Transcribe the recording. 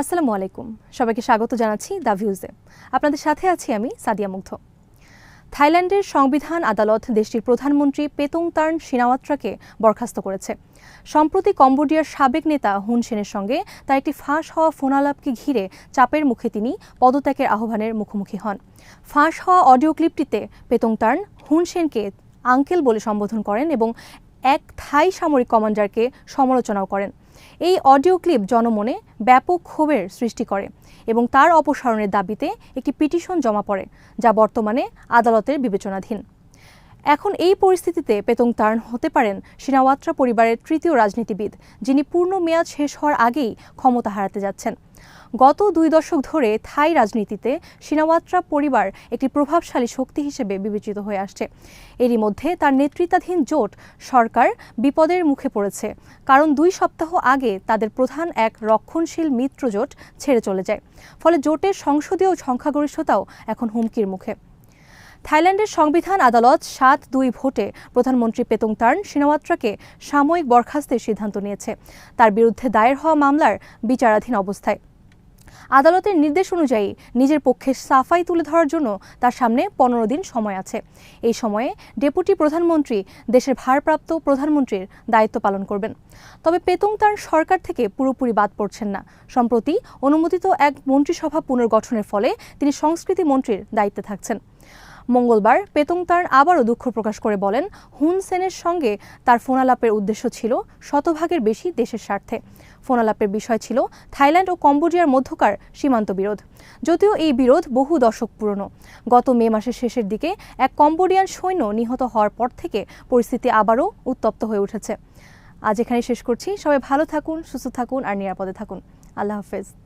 আসসালামু আলাইকুম। সবাইকে স্বাগত জানাচ্ছি দ্য ভিউজে। আপনাদের সাথে আছি আমি সাদিয়া মুগ্ধ। থাইল্যান্ডের সংবিধান আদালত দেশটির প্রধানমন্ত্রী পেতং তার্ন সিনাওয়াত্রাকে বরখাস্ত করেছে। সম্প্রতি কম্বোডিয়ার সাবেক নেতা হুন সেনের সঙ্গে তার একটি ফাঁস হওয়া ফোনালাপকে ঘিরে চাপের মুখে তিনি পদত্যাগের আহ্বানের মুখোমুখি হন। ফাঁস হওয়া অডিও ক্লিপটিতে পেতং তার্ন হুন সেনকে আঙ্কেল বলে সম্বোধন করেন এবং এক থাই সামরিক কমান্ডারকে সমালোচনাও করেন। এই অডিও ক্লিপ জনমনে ব্যাপক ক্ষোভের সৃষ্টি করে এবং তার অপসারণের দাবিতে একটি পিটিশন জমা পড়ে, যা বর্তমানে আদালতের বিবেচনাধীন। এখন এই পরিস্থিতিতে পেতং তার্ন হতে পারেন সিনাওয়াত্রা পরিবারের তৃতীয় রাজনীতিবিদ, যিনি পূর্ণ মেয়াদ শেষ হওয়ার আগেই ক্ষমতা হারাতে যাচ্ছেন। গত দুই দশক ধরে থাই রাজনীতিতে সিনাওয়াত্রা পরিবার একটি প্রভাবশালী শক্তি হিসেবে বিবেচিত হয়ে আসছে। এরই মধ্যে তার নেতৃত্বাধীন জোট সরকার বিপদের মুখে পড়েছে, কারণ দুই সপ্তাহ আগে তাদের প্রধান এক রক্ষণশীল মিত্র জোট ছেড়ে চলে যায়। ফলে জোটের সংসদীয় সংখ্যাগরিষ্ঠতাও এখন হুমকির মুখে। থাইল্যান্ডের সংবিধান আদালত সাত দুই ভোটে প্রধানমন্ত্রী পেতং তার্ন সিনাওয়াত্রাকে সাময়িক বরখাস্তের সিদ্ধান্ত নিয়েছে। তার বিরুদ্ধে দায়ের হওয়া মামলার বিচারাধীন অবস্থায়। আদালতের নির্দেশ অনুযায়ী নিজের পক্ষে সাফাই তুলে ধরার জন্য তার সামনে পনেরো দিন সময় আছে। এই সময়ে ডেপুটি প্রধানমন্ত্রী দেশের ভারপ্রাপ্ত প্রধানমন্ত্রীর দায়িত্ব পালন করবেন। তবে পেতং তার সরকার থেকে পুরোপুরি বাদ পড়ছেন না। সম্প্রতি অনুমোদিত এক মন্ত্রিসভা পুনর্গঠনের ফলে তিনি সংস্কৃতি মন্ত্রীর দায়িত্বে থাকছেন। মঙ্গলবার পেতং তার আবারও দুঃখ প্রকাশ করে বলেন, হুন সেনের সঙ্গে তার ফোনালাপের উদ্দেশ্য ছিল শতভাগের বেশি দেশের স্বার্থে। ফোনালাপের বিষয় ছিল থাইল্যান্ড ও কম্বোডিয়ার মধ্যকার সীমান্ত বিরোধ। যদিও এই বিরোধ বহু দশক পুরনো। গত মে মাসের শেষের দিকে এক কম্বোডিয়ান সৈন্য নিহত হওয়ার পর থেকে পরিস্থিতি আবারও উত্তপ্ত হয়ে উঠেছে। আজ এখানে শেষ করছি। সবাই ভালো থাকুন, সুস্থ থাকুন আর নিরাপদে থাকুন। আল্লাহ হাফেজ।